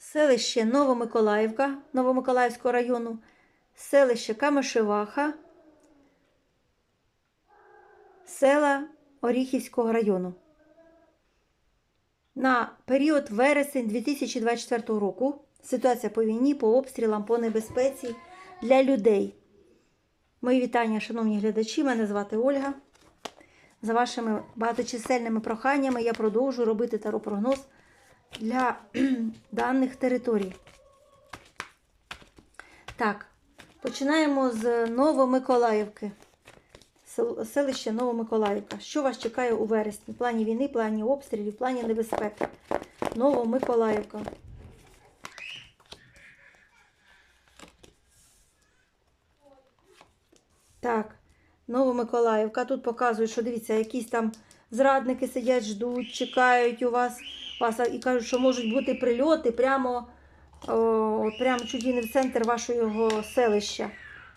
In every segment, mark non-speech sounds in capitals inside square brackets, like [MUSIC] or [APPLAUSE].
селище Новомиколаївка Новомиколаївського району, селище Камишеваха, села Оріхівського району. На період вересень 2024 року ситуація по війні, по обстрілам, по небезпеці для людей. Мої вітання, шановні глядачі. Мене звати Ольга. За вашими багаточисельними проханнями я продовжую робити таропрогноз для [CLEARS THROAT] даних територій. Так, починаємо з Новомиколаївки. Селище Новомиколаївка. Що вас чекає у вересні? В плані війни, в плані обстрілів, в плані небезпеки. Новомиколаївка. Так, Новомиколаївка. Тут показують, що дивіться, якісь там зрадники сидять, ждуть, чекають у вас, вас і кажуть, що можуть бути прильоти прямо, о, прямо чуть не в центр вашого селища.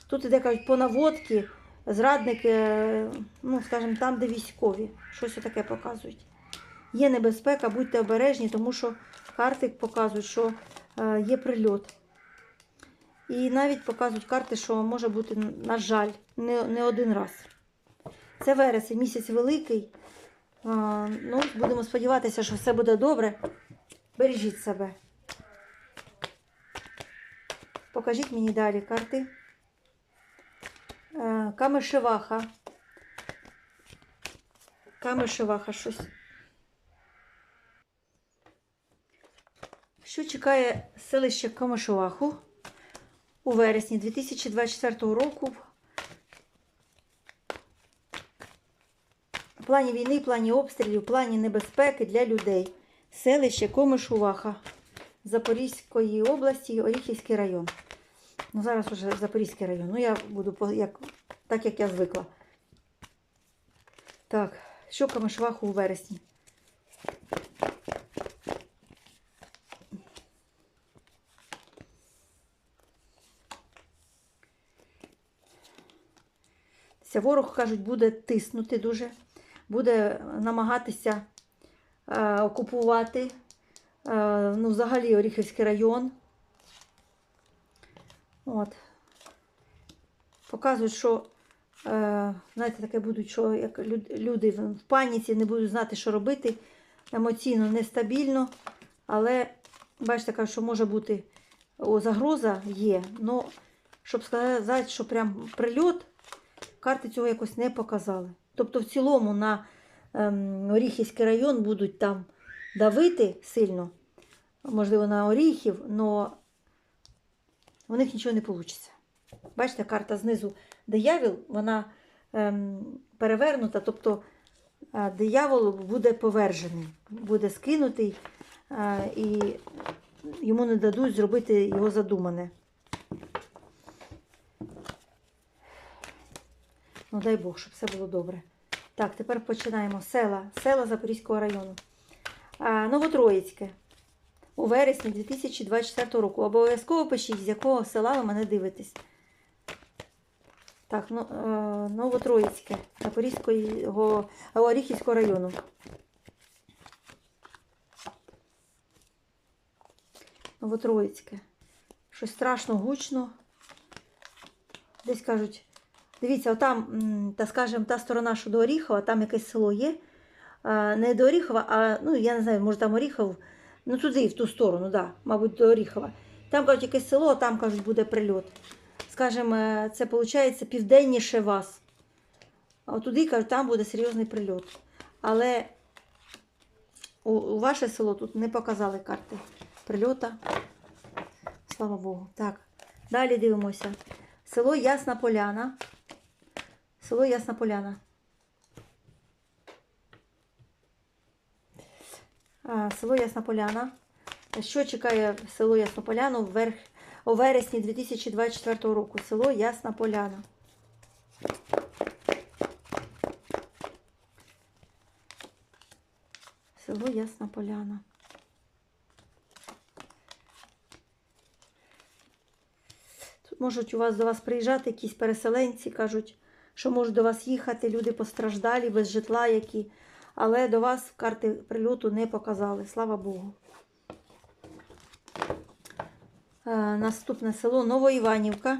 Тут іде кажуть, по наводці, зрадники, е, ну, скажімо, там, де військові. Щось таке показують. Є небезпека, будьте обережні, тому що карти показують, що е, є прильот. І навіть показують карти, що може бути, на жаль, не, не один раз. Це вересень, місяць великий. Ну, будемо сподіватися, що все буде добре. Бережіть себе. Покажіть мені далі карти. Е, Камишеваха. Камишеваха щось. Що чекає селище Камишеваху у вересні 2024 року в плані війни, плані обстрілів, плані небезпеки для людей. Селище Комишуваха Запорізької області, Оріхівський район. Ну, зараз уже Запорізький район. Ну, я буду як, так, як я звикла. Так, що Комишуваху у вересні? Ворог, кажуть, буде тиснути дуже, буде намагатися е, окупувати е, ну, взагалі Оріхівський район. От. Показують, що, е, знаєте, таке будуть, що як люди в паніці не будуть знати, що робити. Емоційно нестабільно, але бачите, кажуть, що може бути о, загроза є. Ну, щоб сказати, що прям прильот, карти цього якось не показали. Тобто, в цілому на ем, Оріхівський район будуть там давити сильно, можливо, на Оріхів, але у них нічого не вийде. Бачите, карта знизу диявіл, вона ем, перевернута, тобто е, диявол буде повержений, буде скинутий е, і йому не дадуть зробити його задумане. Ну, дай Бог, щоб все було добре. Так, тепер починаємо. Села, села Запорізького району. А, Новотроїцьке. У вересні 2024 року. Обов'язково пишіть, з якого села ви мене дивитесь. Так, ну, е, Новотроїцьке, Запорізького Оріхівського району. Новотроїцьке. Щось страшно гучно. Десь кажуть, дивіться, отам, та скажімо, та сторона, що до Оріхова, там якесь село є. Не до Оріхова, а ну я не знаю, може там Оріхов, ну туди, в ту сторону, да, мабуть, до Оріхова. Там кажуть, якесь село, а там кажуть, буде прильот. Скажімо, е, це виходить південніше вас. А туди кажуть, там буде серйозний прильот. Але у, у ваше село тут не показали карти прильота. Слава Богу. Так, далі дивимося. Село Ясна Поляна. Село Ясна Поляна. Село Ясна Поляна. Що чекає село Ясна Поляна у, вересні 2024 року? Село Ясна Поляна. Село Ясна Поляна. Тут можуть у вас до вас приїжджати якісь переселенці, кажуть, що можуть до вас їхати, люди постраждалі, без житла які. Але до вас карти прильоту не показали. Слава Богу. Е, наступне село Новоіванівка.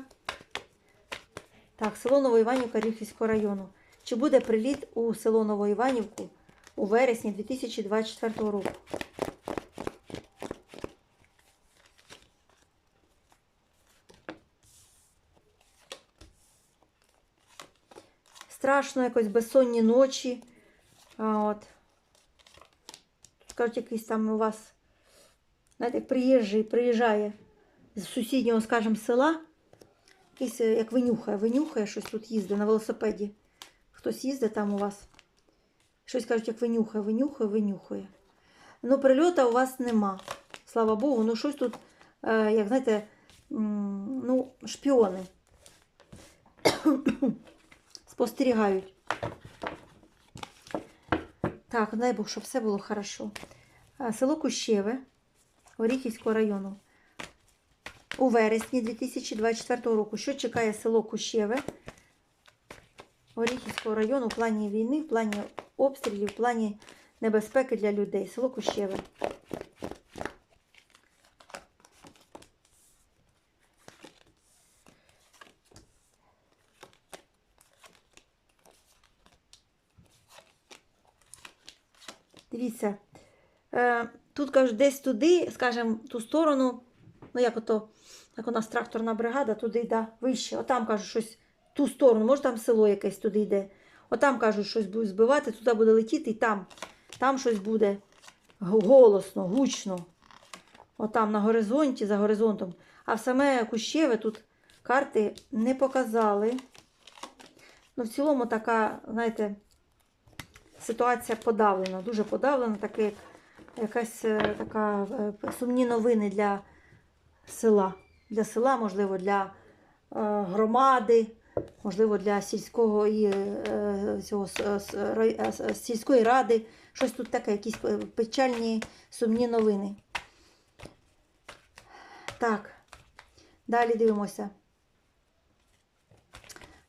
Так, село Новоіванівка Рівківського району. Чи буде приліт у село Новоіванівку у вересні 2024 року? Страшно якось безсонні ночі. От. Тут якийсь там у вас, знаєте, як приїжджий, приїжджає з сусіднього, скажімо, села. Якийсь, е, як винюхає, винюхає, щось тут їздить на велосипеді. Хтось їздить там у вас. Щось кажуть, як винюхає, винюхає, винюхає. Ну, прильота у вас нема. Слава Богу, ну щось тут, е, як знаєте, ну, шпіони. Спостерігають. Так, дай Бог, щоб все було хорошо. Село Кущеве Оріхівського району. У вересні 2024 року. Що чекає село Кущеве Оріхівського району в плані війни, в плані обстрілів, в плані небезпеки для людей. Село Кущеве. Дивіться, е, тут кажуть, десь туди, скажімо, ту сторону, ну як ото, як у нас тракторна бригада, туди йде вище. Отам кажуть, щось ту сторону, може там село якесь туди йде. Отам кажуть, щось будуть збивати, туди буде летіти, і там, там щось буде голосно, гучно. Отам на горизонті, за горизонтом. А в саме Кущеве тут карти не показали. Ну, в цілому така, знаєте, ситуація подавлена, дуже подавлена, таке, як якась е, така е, сумні новини для села. Для села, можливо, для е, громади, можливо, для сільського і цього сільської ради. Щось тут таке, якісь печальні сумні новини. Так, далі дивимося.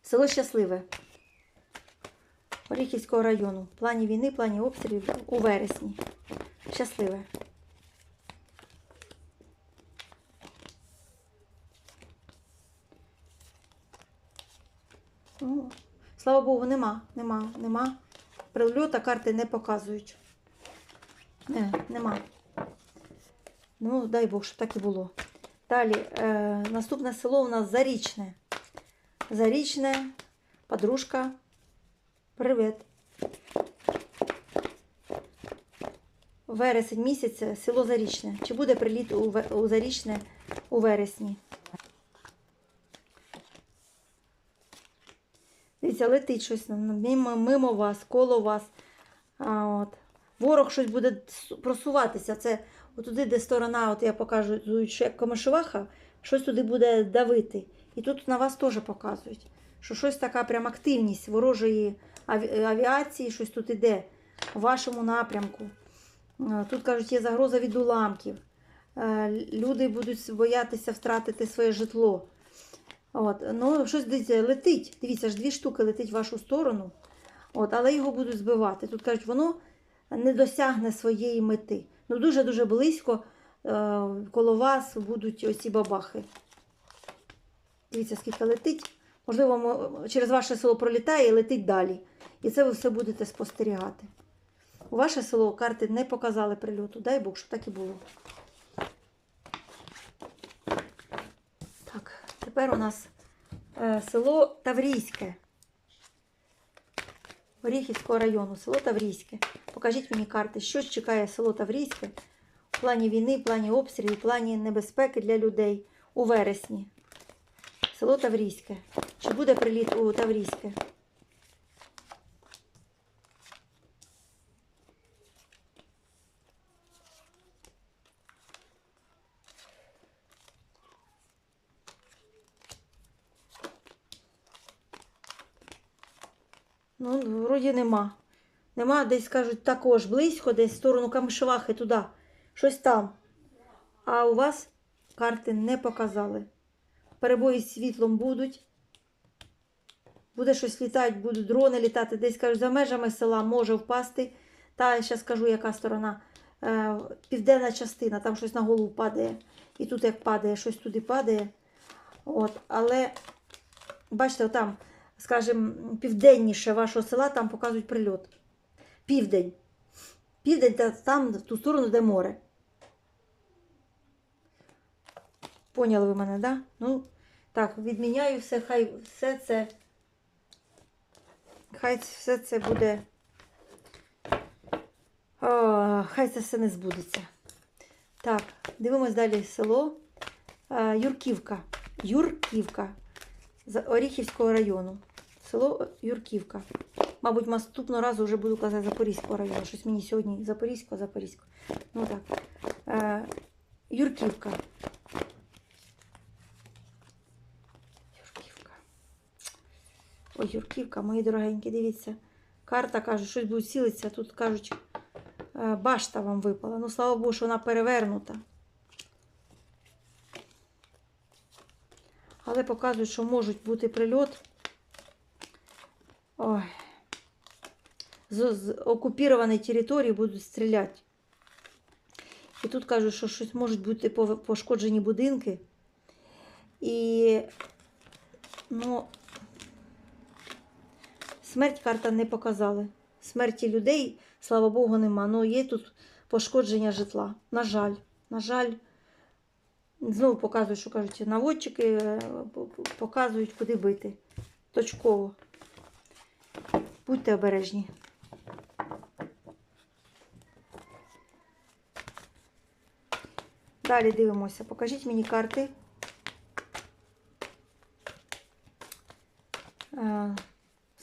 Село Щасливе. Оріхівського району. Плані війни, плані обстрілів у вересні. Щасливе. Ну, слава Богу, нема, нема, нема. Прильота карти не показують. Не, нема. Ну, дай Бог, щоб так і було. Далі, е, наступне село у нас Зарічне. Зарічне, подружка. Привіт. Вересень місяць, село Зарічне. Чи буде приліт у, Зарічне у вересні? Дивіться, летить щось мимо, вас, коло вас. А, от. Ворог щось буде просуватися. Це отуди, де сторона, от я покажу, як комишуваха, щось туди буде давити. І тут на вас теж показують, що щось така прям активність ворожої авіації, щось тут іде у вашому напрямку. Е, Тут кажуть, є загроза від уламків. Е, Люди будуть боятися втратити своє житло. От, ну, щось дивіться, летить. Дивіться, ж дві штуки летить в вашу сторону, от, але його будуть збивати. Тут кажуть, воно не досягне своєї мети. Ну, дуже-дуже близько е, коло вас будуть оці бабахи. Дивіться, скільки летить. Можливо, через ваше село пролітає і летить далі. І це ви все будете спостерігати. У ваше село карти не показали прильоту. Дай Бог, щоб так і було. Так, тепер у нас е, село Таврійське. Оріхівського району, село Таврійське. Покажіть мені карти, що чекає село Таврійське в плані війни, в плані обстрілів, в плані небезпеки для людей у вересні. Село Таврійське. Чи буде приліт у Таврійське? Ну, вроді нема. Нема, десь кажуть, також близько, десь в сторону Камишевахи туди. Щось там. А у вас карти не показали. Перебої з світлом будуть. Буде щось літати, будуть дрони літати. Десь кажуть, за межами села може впасти. Та я зараз скажу, яка сторона. е, південна частина, там щось на голову падає. І тут як падає, щось туди падає. От, але бачите, там, скажімо, південніше вашого села, там показують прильот. Південь. Південь та там, в ту сторону, де море. Поняли ви мене, да? Ну, так, відміняю все, хай все це. Хай все це буде. О, хай це все не збудеться. Так, дивимось далі село Юрківка. Юрківка з Оріхівського району. Село Юрківка. Мабуть, наступного разу вже буду казати Запорізького району. Щось мені сьогодні Запорізького, Запорізького. Ну так. Е. Юрківка. Ой, Юрківка, мої дорогенькі, дивіться. Карта каже, щось буде цілитися. Тут кажуть, е, башта вам випала. Ну, слава Богу, що вона перевернута. Але показують, що можуть бути прильот. Ой. З, з окупованої території будуть стріляти. І тут кажуть, що щось можуть бути пошкоджені будинки. І ну, смерть карта не показали. Смерті людей, слава Богу, нема. Ну, є тут пошкодження житла. На жаль, на жаль, знову показують, що кажуть, наводчики е, показують, куди бити. Точково. Будьте обережні. Далі дивимося. Покажіть мені карти.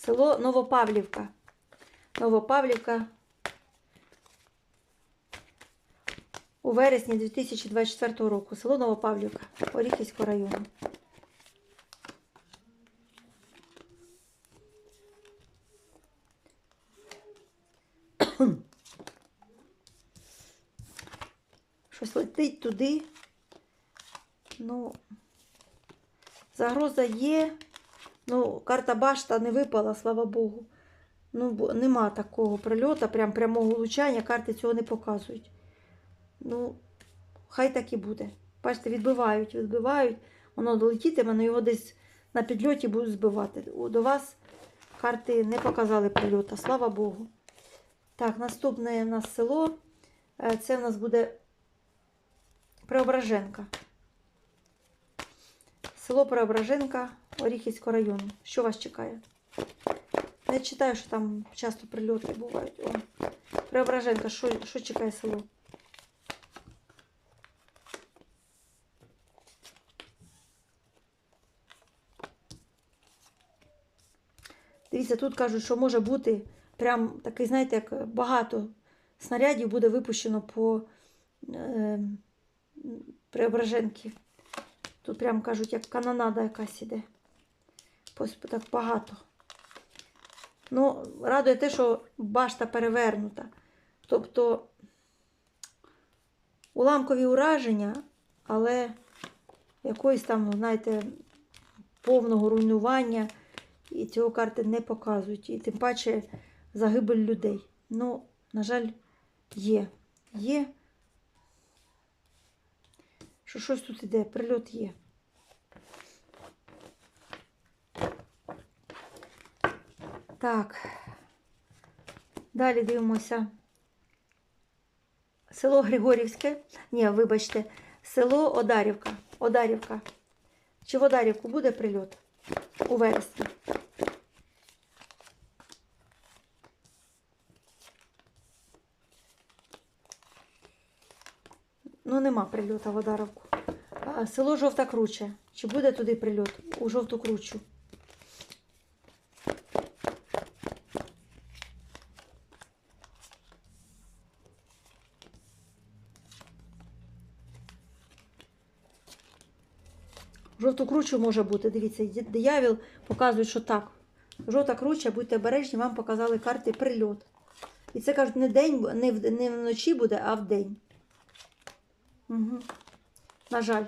Село Новопавлівка. Новопавлівка. У вересні 2024 року. Село Новопавлівка, Оріхівського району. [CLEARS THROAT] Щось летить туди. Ну, загроза є. Ну, карта башта не випала, слава Богу. Ну, нема такого прильоту, прям прямого влучання, карти цього не показують. Ну, хай так і буде. Бачите, відбивають, відбивають. Воно долетітиме, але його десь на підльоті будуть збивати. До вас карти не показали прильота, слава Богу. Так, наступне у нас село. Е, Це у нас буде Преображенка. Село Преображенка Оріхівського району. Що вас чекає? Я читаю, що там часто прильоти бувають. О. Преображенка, що, що чекає село? Дивіться, тут кажуть, що може бути прям такий, знаєте, як багато снарядів буде випущено по е, Преображенки. Тут прям кажуть, як канонада якась іде. Ось так багато. Ну, радує те, що башта перевернута. Тобто уламкові ураження, але якоїсь там, знаєте, повного руйнування. І цього карти не показують. І тим паче загибель людей. Ну, на жаль, є. Є. Що щось тут іде, прильот є. Так. Далі дивимося. Село Григорівське. Ні, вибачте, село Одарівка. Одарівка. Чи в Одарівку буде прильот у вересні? Ну, нема прильота в Одаровку. Село Жовта Круча. Чи буде туди прильот? У жовту кручу. Жовту кручу може бути. Дивіться, диявіл показує, що так. Жовта круча, будьте обережні, вам показали карти прильот. І це кажуть, не день, не вночі буде, а в день. Угу. На жаль,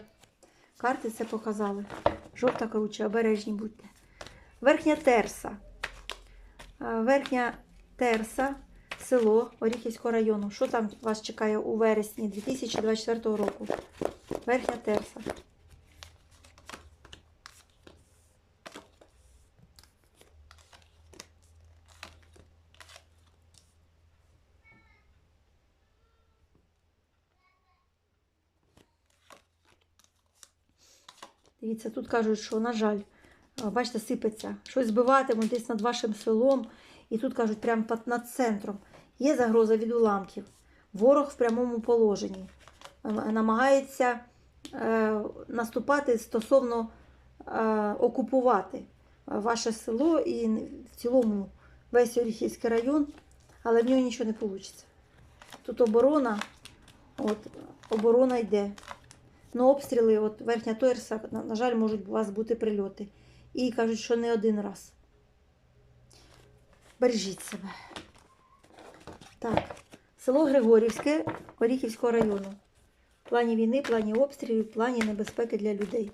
карти це показали. Жовта коротше, обережні будьте. Верхня терса. Верхня терса, село Оріхівського району. Що там вас чекає у вересні 2024 року? Верхня терса. Дивіться, тут кажуть, що, на жаль, бачите, сипеться. Щось збиватимуть десь над вашим селом. І тут кажуть, прямо над центром. Є загроза від уламків. Ворог в прямому положенні. Намагається е, наступати стосовно е, окупувати ваше село і в цілому весь Оріхівський район, але в нього нічого не вийде. Тут оборона, от, оборона йде. Ну, обстріли, от верхня Торса, на, на жаль, можуть у вас бути прильоти. І кажуть, що не один раз. Бережіть себе. Так, село Григорівське Оріхівського району. В плані війни, в плані обстрілів, в плані небезпеки для людей.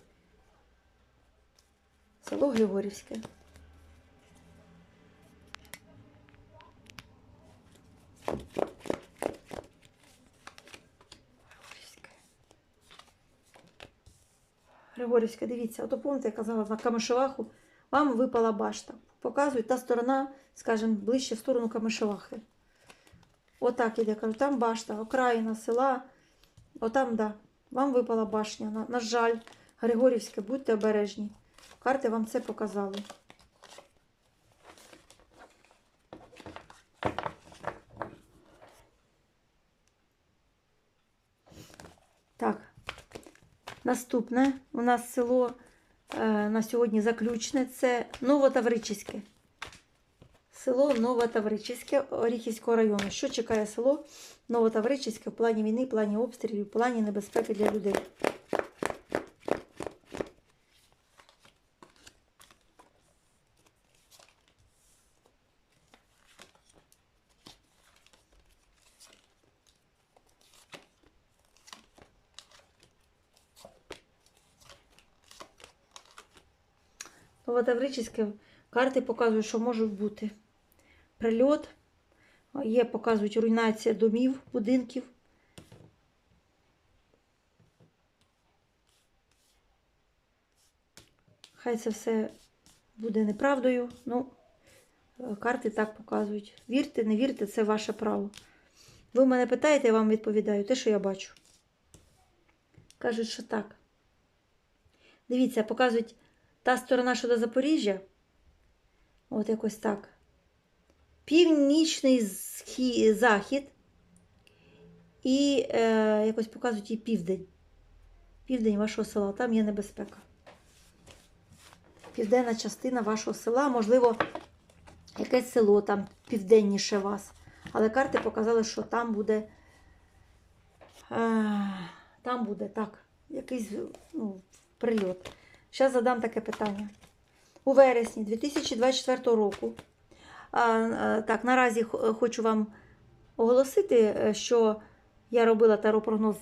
Село. Григорівське. Григорівська, дивіться, ото помните, я казала на Камишеваху, вам випала башта. Показують та сторона, скажімо, ближче в сторону Камишевахи. Отак іде, кажу, там башта, окраїна села. Отам, да. Вам випала башня. На, на жаль, Григорівське, будьте обережні. Карти вам це показали. Так. Наступне у нас село е, на сьогодні заключне це Новотавричське. Село Новотавричиське Оріхівського району. Що чекає село Новотавричське в плані війни, в плані обстрілів, в плані небезпеки для людей? Новотавричиське карти показують, що може бути прильот. Є, показують руйнація домів, будинків. Хай це все буде неправдою. Ну, е, карти так показують. Вірте, не вірте, це ваше право. Ви мене питаєте, я вам відповідаю те, що я бачу. Кажуть, що так. Дивіться, показують та сторона, що до Запоріжжя. От якось так. Північний захід. І е, якось показують і південь. Південь вашого села. Там є небезпека. Південна частина вашого села, можливо, якесь село там південніше вас. Але карти показали, що там буде. Е, там буде так, якийсь ну, прильот. Зараз задам таке питання. У вересні 2024 року. Так, наразі хочу вам оголосити, е, що я робила таропрогноз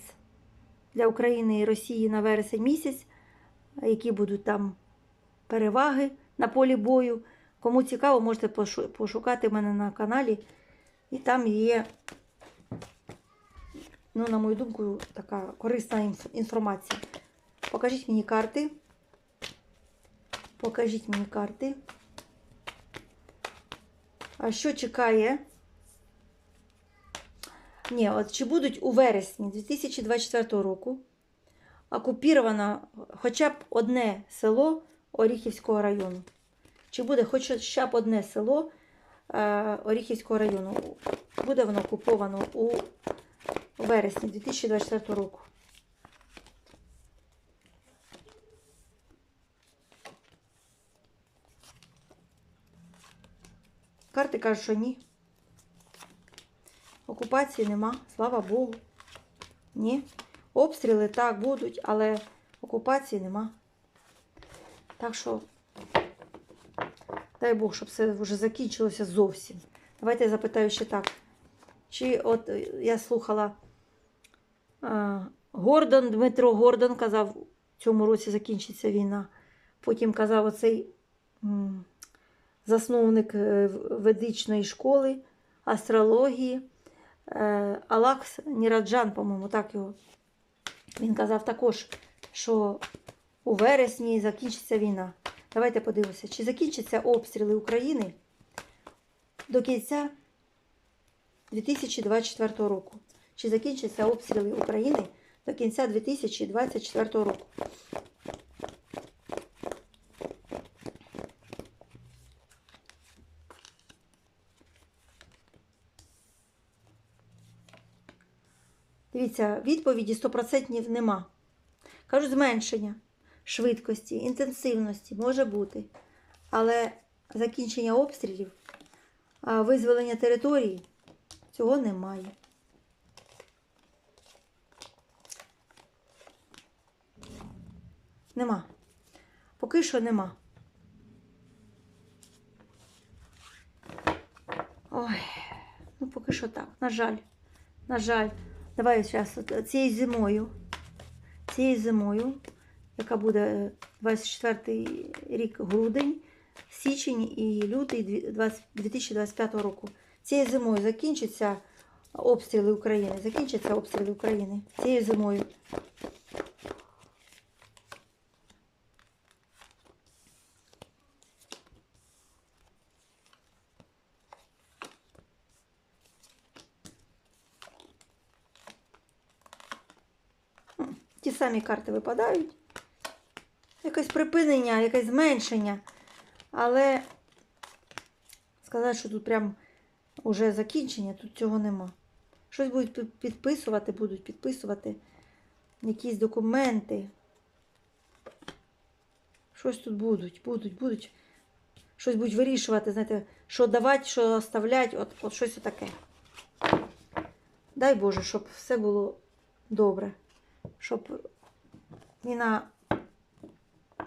для України і Росії на вересень місяць, які будуть там переваги на полі бою. Кому цікаво, можете пошукати мене на каналі. І там є, ну, на мою думку, така корисна інформація. Покажіть мені карти. Покажіть мені карти. А що чекає? Ні, от чи будуть у вересні 2024 року окупіровано хоча б одне село Оріхівського району? Чи буде хоча б одне село е, Оріхівського району? Буде воно окуповано у вересні 2024 року? Карти кажуть, що ні. Окупації нема, слава Богу. Ні. Обстріли так будуть, але окупації нема. Так що, дай Бог, щоб це вже закінчилося зовсім. Давайте я запитаю ще так. Чи от е, я слухала е, Гордон, Дмитро Гордон казав, в цьому році закінчиться війна. Потім казав оцей засновник е, ведичної школи астрології. Е, Алакс Ніраджан, по-моєму, так його. Він казав також, що у вересні закінчиться війна. Давайте подивимося, чи закінчаться обстріли України до кінця 2024 року. Чи закінчаться обстріли України до кінця 2024 року. Дивіться, відповіді 100% нема. Кажуть, зменшення швидкості, інтенсивності може бути. Але закінчення обстрілів, визволення території цього немає. Нема. Поки що нема. Ой, ну поки що так. На жаль. На жаль. Давай зараз цією зимою. Цією зимою, яка буде 24 рік грудень, січень і лютий 2025 року. Цією зимою закінчаться обстріли України. Закінчаться обстріли України. Цією зимою. Самі карти випадають. Якесь припинення, якесь зменшення. Але сказати, що тут прям уже закінчення, тут цього нема. Щось будуть підписувати, будуть підписувати якісь документи. Щось тут будуть, будуть, будуть. Щось будуть вирішувати, знаєте, що давати, що оставляти, от, от щось таке. Дай Боже, щоб все було добре щоб війна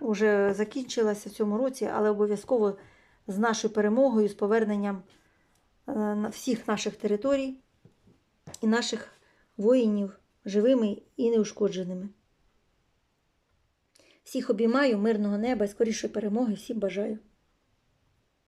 вже закінчилася в цьому році, але обов'язково з нашою перемогою, з поверненням е, всіх наших територій і наших воїнів живими і неушкодженими. Всіх обіймаю, мирного неба і скорішої перемоги, всім бажаю.